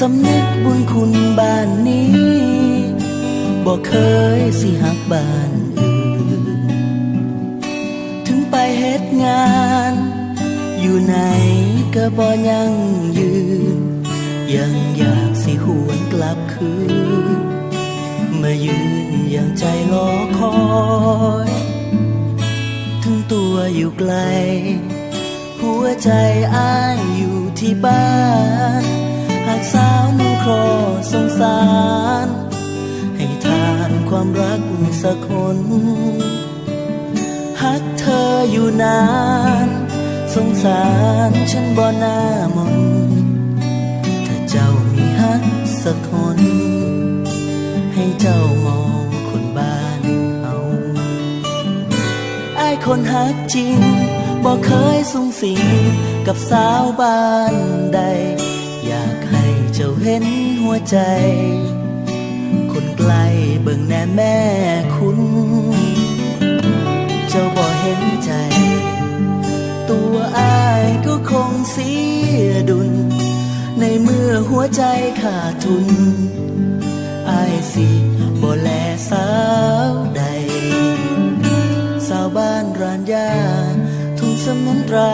สำนึกบุญคุณบ้านนี้บอกเคยสิหักบ้านอื่น ถึงไปเฮ็ดงาน อยู่ไหนก็บ่ยังยืน ยังอยากสิหวนกลับคืนมายืนอย่างใจรอคอยถึงตัวอยู่ไกล หัวใจอ้ายอยู่ที่บ้านากสาวนุ่งครอสงสาร ให้ทานความรักสักคนหักเธออยู่นาน สงสารฉันบ่หน้ามนถ้าเจ้ามีหักสักคน ให้เจ้ามองคนบ้านเอาไอ้คนหักจริงบอเคยสูงสิงกับสาวบ้านใด อยากให้ เจ้าเห็นหัวใจ คนไกลเบิ่งแน่แม่คุณ เจ้าบ่เห็นใจ ตัวอายก็คงเสียดุล ในเมื่อหัวใจขาดทุน อายสิบ่แลสาวใด สาวบ้านรานยาทุ่งสมนตรา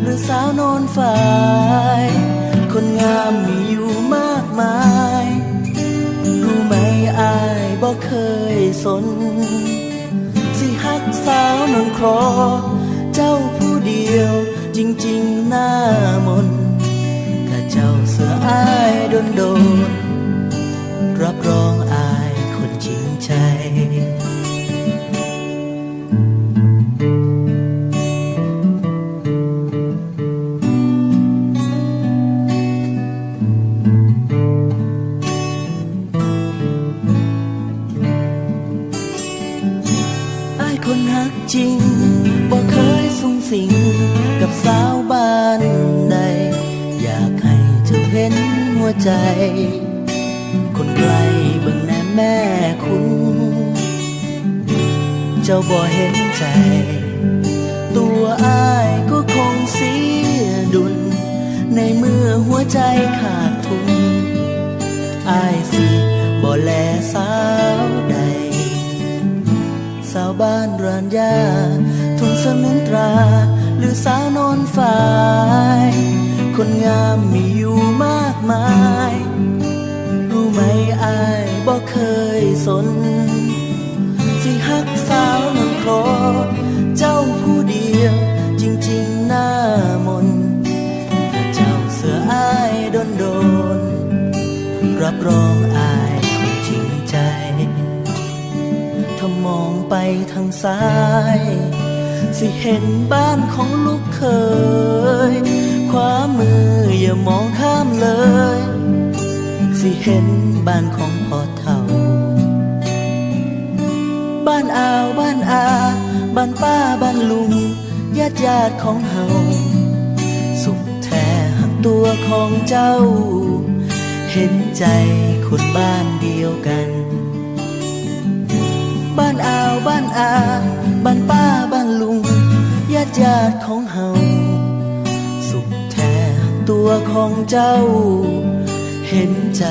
หรือสาวโนนฝ่าย คนงามมีอยู่มากมาย รู้ไหมอายบ่เคยสน สิฮักสาวนนครอ เจ้าผู้เดียวจริงๆหน้ามนถ้าเจ้าเสืออายโดนโดนรับรอง จริงบอกเคยสูงสิงกับสาวบ้านใด อยากให้เจ้าเห็นหัวใจ คนไกลเบิ่งแน่แม่คุณ เจ้าบ่เห็นใจ ตัวอายก็คงเสียดุล ในเมื่อหัวใจขาด สาวบ้านรานยาทุนสมินตรา หรือสาวนอนฝ่าย คนงามมีอยู่มากมาย รู้ไหมอายบอกเคยสนสิฮักสาวนนคร ไปทางซ้าย สิเห็นบ้านของลูกเคย ขวามืออย่ามองข้ามเลย สิเห็นบ้านของพ่อเฒ่า บ้านอาวบ้านอา บ้านป้าบ้านลุง ญาติญาติของเฮา สุขแท้หักตัวของเจ้า เห็นใจคนบ้านเดียวกัน อาบ้านป้าบ้านลุงญาติญาติของเฮาสุขแท้ตัวของเจ้าเห็นใจ